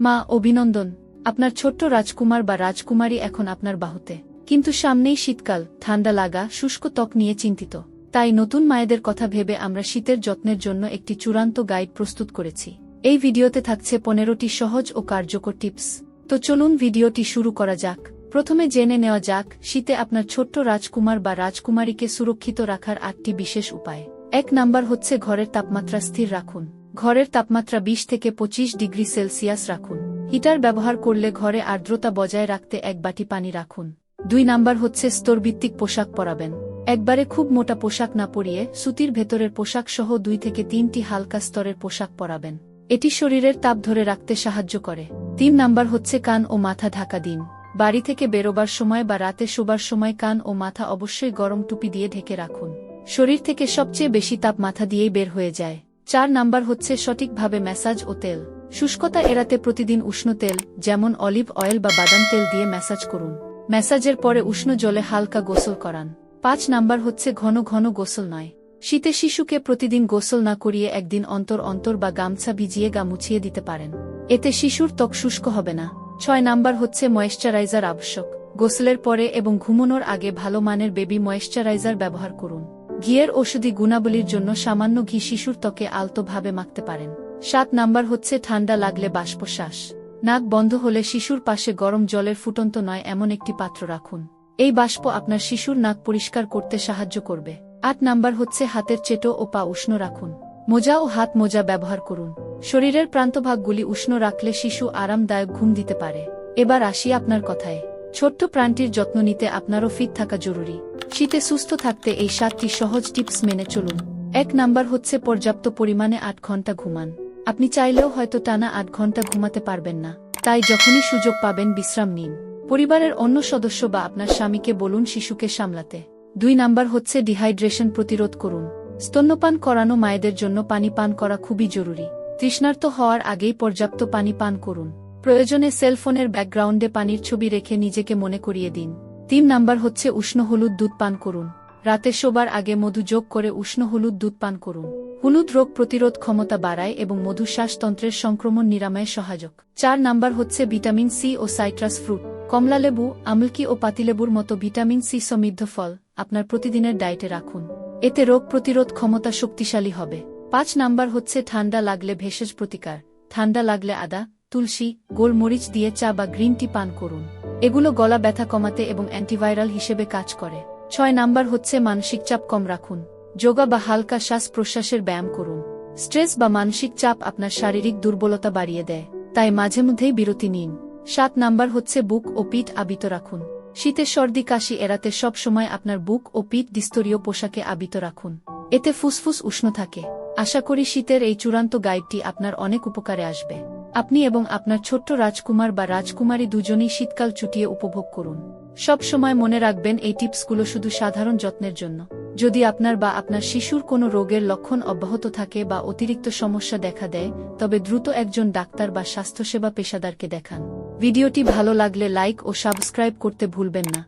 মা, অভিনন্দন। আপনার ছোট্ট রাজকুমার বা রাজকুমারী এখন আপনার বাহুতে। কিন্তু সামনেই শীতকাল, ঠান্ডা লাগা, শুষ্ক ত্বক নিয়ে চিন্তিত। তাই নতুন মায়েদের কথা ভেবে আমরা শীতের যত্নের জন্য একটি চূড়ান্ত গাইড প্রস্তুত করেছি। এই ভিডিওতে থাকছে পনেরোটি সহজ ও কার্যকর টিপস। তো চলুন ভিডিওটি শুরু করা যাক। প্রথমে জেনে নেওয়া যাক, শীতে আপনার ছোট্ট রাজকুমার বা রাজকুমারীকে সুরক্ষিত রাখার আটটি বিশেষ উপায়। এক নাম্বার হচ্ছে ঘরের তাপমাত্রা স্থির রাখুন। ঘরের তাপমাত্রা বিশ থেকে পঁচিশ ডিগ্রি সেলসিয়াস রাখুন। হিটার ব্যবহার করলে ঘরে আর্দ্রতা বজায় রাখতে এক বাটি পানি রাখুন। দুই নাম্বার হচ্ছে স্তরভিত্তিক পোশাক পরাবেন। একবারে খুব মোটা পোশাক না পরিয়ে সুতির ভেতরের পোশাক সহ দুই থেকে তিনটি হালকা স্তরের পোশাক পরাবেন। এটি শরীরের তাপ ধরে রাখতে সাহায্য করে। তিন নাম্বার হচ্ছে কান ও মাথা ঢাকা দিন। বাড়ি থেকে বেরোবার সময় বা রাতে শোবার সময় কান ও মাথা অবশ্যই গরম টুপি দিয়ে ঢেকে রাখুন। শরীর থেকে সবচেয়ে বেশি তাপ মাথা দিয়েই বের হয়ে যায়। চার নাম্বার হচ্ছে সঠিকভাবে ম্যাসাজ ও তেল। শুষ্কতা এড়াতে প্রতিদিন উষ্ণ তেল, যেমন অলিভ অয়েল বা বাদাম তেল দিয়ে ম্যাসাজ করুন। ম্যাসাজের পরে উষ্ণ জলে হালকা গোসল করান। পাঁচ নাম্বার হচ্ছে ঘন ঘন গোসল নয়। শীতে শিশুকে প্রতিদিন গোসল না করিয়ে একদিন অন্তর অন্তর বা গামছা ভিজিয়ে গা মুছিয়ে দিতে পারেন। এতে শিশুর ত্বক শুষ্ক হবে না। ছয় নাম্বার হচ্ছে ময়েশ্চারাইজার আবশ্যক। গোসলের পরে এবং ঘুমানোর আগে ভালো মানের বেবি ময়েশ্চারাইজার ব্যবহার করুন। ঘিয়ের ওষুধি গুণাবলীর জন্য সামান্য ঘি শিশুর ত্বকে আলতোভাবে মাখতে পারেন। সাত নাম্বার হচ্ছে ঠান্ডা লাগলে বাষ্পশ্বাস। নাক বন্ধ হলে শিশুর পাশে গরম জলের ফুটন্ত নয় এমন একটি পাত্র রাখুন। এই বাষ্প আপনার শিশুর নাক পরিষ্কার করতে সাহায্য করবে। আট নাম্বার হচ্ছে হাতের চেটো ও পা উষ্ণ রাখুন। মোজা ও হাত মোজা ব্যবহার করুন। শরীরের প্রান্তভাগগুলি উষ্ণ রাখলে শিশু আরামদায়ক ঘুম দিতে পারে। এবার আসি আপনার কথায়। ছোট্ট প্রাণটির যত্ন নিতে আপনারও ফিট থাকা জরুরি। শীতে সুস্থ থাকতে এই সাতটি সহজ টিপস মেনে চলুন। এক নাম্বার হচ্ছে পর্যাপ্ত পরিমাণে আট ঘণ্টা ঘুমান। আপনি চাইলেও হয়তো টানা আট ঘণ্টা ঘুমাতে পারবেন না। তাই যখনই সুযোগ পাবেন বিশ্রাম নিন। পরিবারের অন্য সদস্য বা আপনার স্বামীকে বলুন শিশুকে সামলাতে। দুই নাম্বার হচ্ছে ডিহাইড্রেশন প্রতিরোধ করুন। স্তন্যপান করানো মায়েদের জন্য পানি পান করা খুবই জরুরি। তৃষ্ণার্ত হওয়ার আগেই পর্যাপ্ত পানি পান করুন। প্রয়োজনে সেলফোনের ব্যাকগ্রাউন্ডে পানির ছবি রেখে নিজেকে মনে করিয়ে দিন। তিন নাম্বার হচ্ছে উষ্ণ হলুদ দুধ পান করুন। রাতে শোবার আগে মধু যোগ করে উষ্ণ হলুদ দুধ পান করুন। হলুদ রোগ প্রতিরোধ ক্ষমতা বাড়ায় এবং মধু শ্বাসতন্ত্রের সংক্রমণ নিরাময়ে সহায়ক। চার নাম্বার হচ্ছে ভিটামিন সি ও সাইট্রাস ফ্রুট। কমলালেবু আমলকি ও পাতিলেবুর মতো ভিটামিন সি সমৃদ্ধ ফল আপনার প্রতিদিনের ডায়েটে রাখুন। এতে রোগ প্রতিরোধ ক্ষমতা শক্তিশালী হবে। পাঁচ নাম্বার হচ্ছে ঠান্ডা লাগলে ভেষজ প্রতিকার। ঠান্ডা লাগলে আদা তুলসী, গোলমরিচ দিয়ে চা বা গ্রিন টি পান করুন। এগুলো গলা ব্যথা কমাতে এবং অ্যান্টিভাইরাল হিসেবে কাজ করে। ছয় নাম্বার হচ্ছে মানসিক চাপ কম রাখুন। যোগা বা হালকা শ্বাস প্রশ্বাসের ব্যায়াম করুন। স্ট্রেস বা মানসিক চাপ আপনার শারীরিক দুর্বলতা বাড়িয়ে দেয়, তাই মাঝে মধ্যেই বিরতি নিন। সাত নাম্বার হচ্ছে বুক ও পিঠ আবিত রাখুন। শীতে সর্দি, কাশি এড়াতে সব সময় আপনার বুক ও পিঠ দিস্তরীয় পোশাকে আবিত রাখুন। এতে ফুসফুস উষ্ণ থাকে। আশা করি শীতের এই চূড়ান্ত গাইডটি আপনার অনেক উপকারে আসবে। আপনি এবং আপনার ছোট্ট রাজকুমার বা রাজকুমারী দুজনেই শীতকাল চুটিয়ে উপভোগ করুন। সব সময় মনে রাখবেন এই টিপসগুলো শুধু সাধারণ যত্নের জন্য। যদি আপনার বা আপনার শিশুর কোনো রোগের লক্ষণ অব্যাহত থাকে বা অতিরিক্ত সমস্যা দেখা দেয়, তবে দ্রুত একজন ডাক্তার বা স্বাস্থ্যসেবা পেশাদারকে দেখান। ভিডিওটি ভালো লাগলে লাইক ও সাবস্ক্রাইব করতে ভুলবেন না।